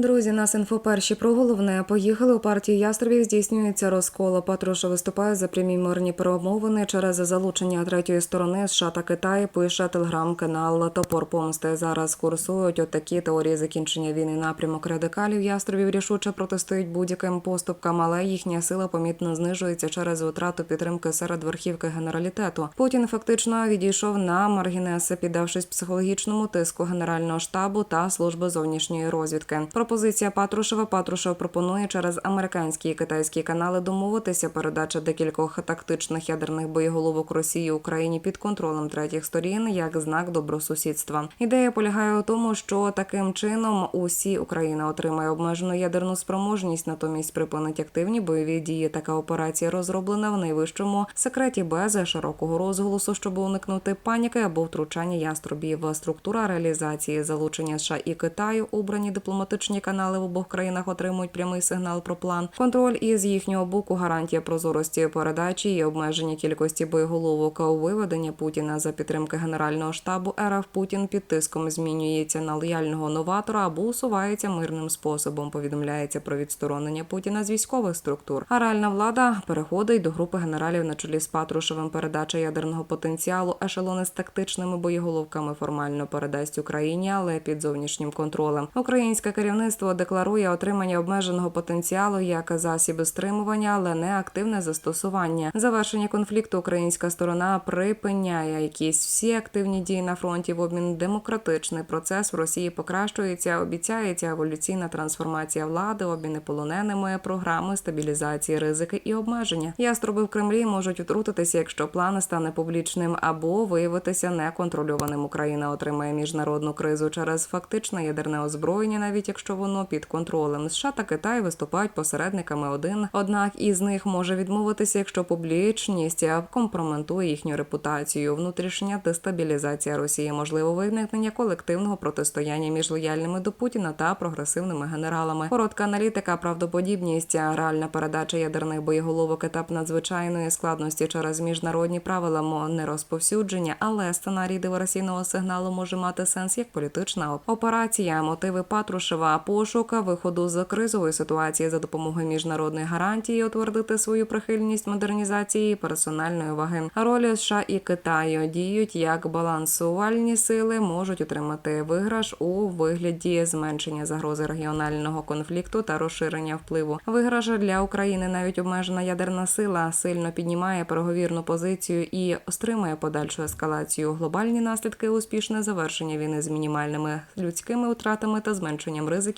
Друзі, нас інфо перші про головне. Поїхали у партії ястребів. Здійснюється розкол. Патруша виступає за прямі мирні перемовини через залучення третьої сторони США та Китаю. Пише телеграм-канал Топор Помсти. Зараз курсують отакі теорії закінчення війни. Напрямок радикалів ястребів рішуче протистоїть будь-яким поступкам, але їхня сила помітно знижується через втрату підтримки серед верхівки генералітету. Путін фактично відійшов на маргінеси, піддавшись психологічному тиску генерального штабу та служби зовнішньої розвідки. Пропозиція Патрушева Патрушев пропонує через американські і китайські канали домовитися передача декількох тактичних ядерних боєголовок Росії Україні під контролем третіх сторін як знак добросусідства. Ідея полягає у тому, що таким чином усі Україна отримає обмежену ядерну спроможність, натомість припинить активні бойові дії. Така операція розроблена в найвищому секреті без широкого розголосу, щоб уникнути паніки або втручання яструбів. Структура реалізації залучення США і Китаю обрані дипломатичні канали в обох країнах отримують прямий сигнал про план. Контроль із їхнього боку гарантія прозорості передачі і обмеження кількості боєголовок у виведення Путіна за підтримки генерального штабу РФ Путін під тиском змінюється на лояльного новатора або усувається мирним способом. Повідомляється про відсторонення Путіна з військових структур. А реальна влада переходить до групи генералів на чолі з Патрушевим. Передача ядерного потенціалу ешелони з тактичними боєголовками формально передасть Україні, але під зовнішнім контролем. Українське керівництво декларує отримання обмеженого потенціалу як засіби стримування, але не активне застосування. Завершення конфлікту українська сторона припиняє якісь всі активні дії на фронті в обмін демократичний процес в Росії покращується. Обіцяється еволюційна трансформація влади, обміни полоненими, програми стабілізації ризики і обмеження. Яструби в Кремлі можуть втрутитися, якщо план стане публічним або виявитися неконтрольованим. Україна отримає міжнародну кризу через фактичне ядерне озброєння, навіть якщо воно під контролем. США та Китай виступають посередниками один. Однак із них може відмовитися, якщо публічність компрометує їхню репутацію. Внутрішня дестабілізація Росії, можливо, виникнення колективного протистояння між лояльними до Путіна та прогресивними генералами. Коротка аналітика, правдоподібність, реальна передача ядерних боєголовок, етап надзвичайної складності через міжнародні правила не розповсюдження, але сценарій диверсійного сигналу може мати сенс як політична операція. Мотиви Патрушева пошук виходу з кризової ситуації за допомогою міжнародної гарантії, утвердити свою прихильність модернізації персональної ваги. Ролі США і Китаю діють як балансувальні сили, можуть отримати виграш у вигляді зменшення загрози регіонального конфлікту та розширення впливу. Виграш для України навіть обмежена ядерна сила сильно піднімає переговірну позицію і стримує подальшу ескалацію. Глобальні наслідки успішне завершення війни з мінімальними людськими втратами та зменшенням ризиків